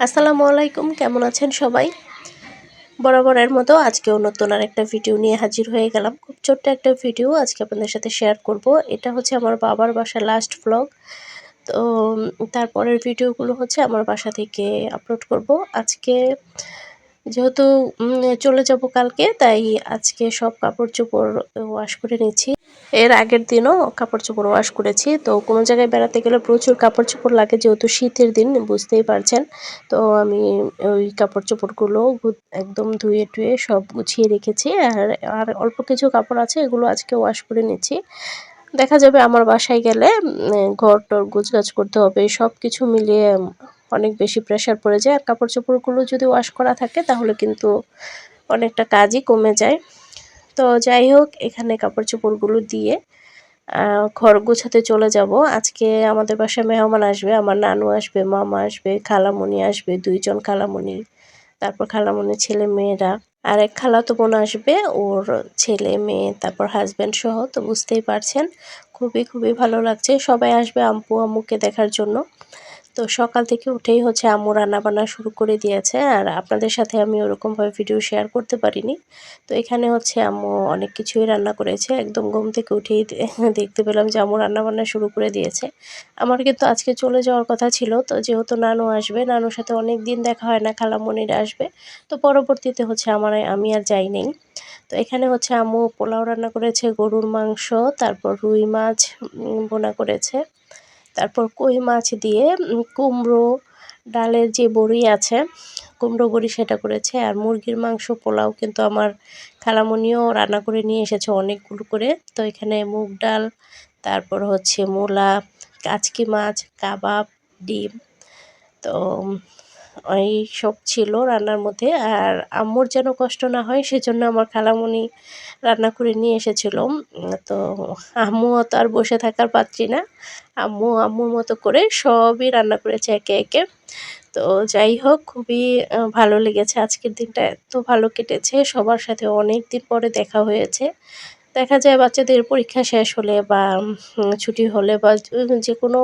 আসসালামু আলাইকুম, কেমন আছেন সবাই? বরাবরের মতো আজকেও নতুন আর একটা ভিডিও নিয়ে হাজির হয়ে গেলাম। খুব ছোট্ট একটা ভিডিও আজকে আপনাদের সাথে শেয়ার করব। এটা হচ্ছে আমার বাবার বাসার লাস্ট ব্লগ তো, তারপরের ভিডিওগুলো হচ্ছে আমার বাসা থেকে আপলোড করব। আজকে যেহেতু চলে যাব কালকে, তাই আজকে সব কাপড় চোপড় ওয়াশ করে নিচ্ছি। এর আগের দিনও কাপড় চোপড় ওয়াশ করেছি। তো কোনো জায়গায় বেড়াতে গেলে প্রচুর কাপড় চোপড় লাগে, যেহেতু শীতের দিন, বুঝতেই পারছেন। তো আমি ওই কাপড় চোপড়গুলো একদম ধুয়ে টুয়ে সব গুছিয়ে রেখেছি। আর আর অল্প কিছু কাপড় আছে, এগুলো আজকে ওয়াশ করে নিচ্ছি। দেখা যাবে আমার বাসায় গেলে ঘর টর গুছগাছ করতে হবে সব কিছু মিলিয়ে অনেক বেশি প্রেশার পড়ে যায়। আর কাপড় চোপড়গুলো যদি ওয়াশ করা থাকে, তাহলে কিন্তু অনেকটা কাজই কমে যায়। তো যাই হোক, এখানে কাপড় চোপড়গুলো দিয়ে ঘর গোছাতে চলে যাব। আজকে আমাদের বাসায় মেহমান আসবে, আমার নানু আসবে, মামা আসবে, খালামণি আসবে, দুইজন খালামণি, তারপর খালামণির ছেলে মেয়েরা, আর এক খালাতো বোন আসবে, ওর ছেলে মেয়ে, তারপর হাজব্যান্ড সহ, তো বুঝতেই পারছেন, খুবই খুবই ভালো লাগছে। সবাই আসবে আম্পু আম্মুকে দেখার জন্য। তো সকাল থেকে উঠেই হচ্ছে আম্মু রান্নাবান্না শুরু করে দিয়েছে আর আপনাদের সাথে আমি ওরকমভাবে ভিডিও শেয়ার করতে পারিনি। তো এখানে হচ্ছে আম্মু অনেক কিছুই রান্না করেছে। একদম ঘুম থেকে উঠেই দেখতে পেলাম যে আম্মু রান্নাবান্না শুরু করে দিয়েছে। আমার কিন্তু আজকে চলে যাওয়ার কথা ছিল, তো যেহেতু নানু আসবে, নানুর সাথে অনেক দিন দেখা হয় না, খালামণিরা আসবে। তো পরবর্তীতে হচ্ছে আমার, আমি আর যাই নেই। তো এখানে হচ্ছে আম্মু পোলাও রান্না করেছে, গরুর মাংস, তারপর রুই মাছ বোনা করেছে। তারপর কই মাছ দিয়ে কুমড়ো, ডালের যে বড়ি আছে, কুমড়ো বড়ি সেটা করেছে। আর মুরগির মাংস, পোলাও কিন্তু আমার খালামনিও রান্না করে নিয়ে এসেছে অনেকগুলো করে। তো এখানে মুগ ডাল, তারপর হচ্ছে মূলা, কাচকি মাছ, কাবাব, ডিম। তো ওই সব ছিল রান্নার মধ্যে। আর আম্মুর যেন কষ্ট না হয়, সেজন্য আমার খালামণি রান্না করে নিয়ে এসেছিল। তো আম্মু তো আর বসে থাকার পাচ্ছি না। আম্মু আম্মুর মতো করে সবই রান্না করেছে একে একে। তো যাই হোক, খুবই ভালো লেগেছে আজকের দিনটা। এত ভালো কেটেছে, সবার সাথে অনেক দিন পরে দেখা হয়েছে। দেখা যায় বাচ্চাদের পরীক্ষা শেষ হলে বা ছুটি হলে বা, যে কোনো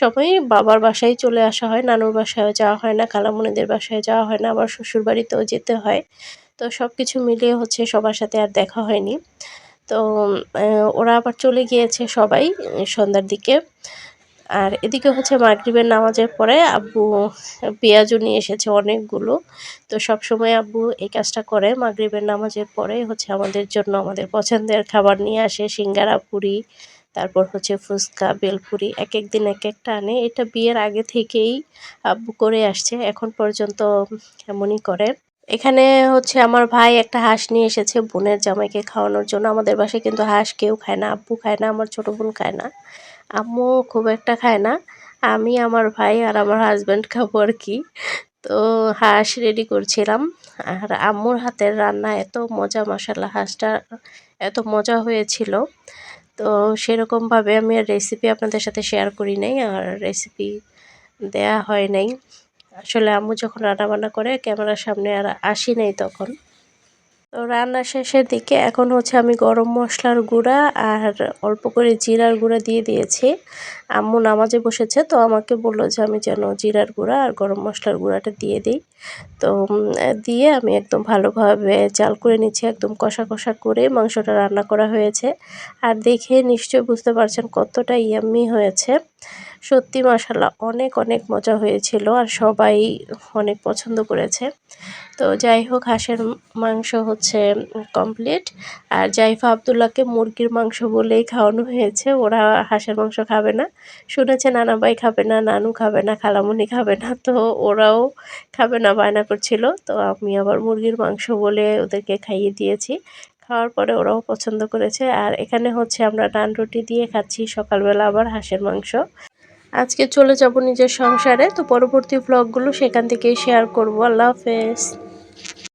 সময় বাবার বাসায় চলে আসা হয়, নানুর বাসায় যাওয়া হয় না, কালামনিদের বাসায় যাওয়া হয় না, আবার শ্বশুর বাড়িতেও যেতে হয়। তো সব কিছু মিলিয়ে হচ্ছে সবার সাথে আর দেখা হয়নি। তো ওরা আবার চলে গিয়েছে সবাই, সন্ধ্যার দিকে। আর এদিকে হচ্ছে মাগরিবের নামাজের পরে আব্বু পেঁয়াজও নিয়ে এসেছে অনেকগুলো। তো সব সময় আব্বু এই কাজটা করে। মাগরিবের নামাজের পরে হচ্ছে আমাদের জন্য আমাদের পছন্দের খাবার নিয়ে আসে। সিঙ্গারা পুরি, তারপর হচ্ছে ফুচকা, বেলপুরি এক এক দিন এক একটা আনে এটা বিয়ের আগে থেকেই আব্বু করে আসছে। এখন পর্যন্ত এমনই করে। এখানে হচ্ছে আমার ভাই একটা হাঁস নিয়ে এসেছে বোনের জামাইকে খাওয়ানোর জন্য। আমাদের বাসায় কিন্তু হাঁস কেউ খায় না, আব্বু খায় না, আমার ছোটো বোন খায় না। আম্মু খুব একটা খায় না। আমি, আমার ভাই আর আমার হাজব্যান্ড খাব আর কি। তো হাঁস রেডি করছিলাম। আর আম্মুর হাতের রান্না এত মজা মশালা হাঁসটা এত মজা হয়েছিল। তো সেরকমভাবে আমি আর রেসিপি আপনাদের সাথে শেয়ার করি নাই আর রেসিপি দেয়া হয় নাই। আসলে আম্মু যখন রান্নাবান্না করে, ক্যামেরার সামনে আর আসি নাই তখন। তো রান্না শেষের দিকে এখন হচ্ছে আমি গরম মশলার গুঁড়া আর অল্প করে জিরার গুঁড়া দিয়ে দিয়েছি। আম্মু নামাজে বসেছে, তো আমাকে বলল যে আমি যেন জিরার গুঁড়া আর গরম মশলার গুঁড়াটা দিয়ে দিই। তো দিয়ে আমি একদম ভালোভাবে চাল করে নিচ্ছি, একদম কষা কষা করে মাংসটা রান্না করা হয়েছে। আর দেখে নিশ্চয়ই বুঝতে পারছেন কতটা ইয়াম্মি হয়েছে। সত্যি মশালা অনেক অনেক মজা হয়েছিল আর সবাই অনেক পছন্দ করেছে। তো যাই হোক, হাঁসের মাংস হচ্ছে কমপ্লিট আর জাইফা আবদুল্লাহকে মুরগির মাংস বলেই খাওয়ানো হয়েছে। ওরা হাঁসের মাংস খাবে না। শুনেছে নানাবাই খাবে না, নানু খাবে না, খালামুনি খাবে না, তো ওরাও খাবে না, বায়না করছিল। তো আমি আবার মুরগির মাংস বলে ওদেরকে খাইয়ে দিয়েছি। খাওয়ার পরে ওরাও পছন্দ করেছে। আর এখানে হচ্ছে আমরা নান রুটি দিয়ে খাচ্ছি সকালবেলা আবার হাঁসের মাংস। আজকে চলে যাব নিজের সংসারে। তো পরবর্তী ব্লগগুলো সেখান থেকেই শেয়ার করব। আল্লাহ হাফেজ।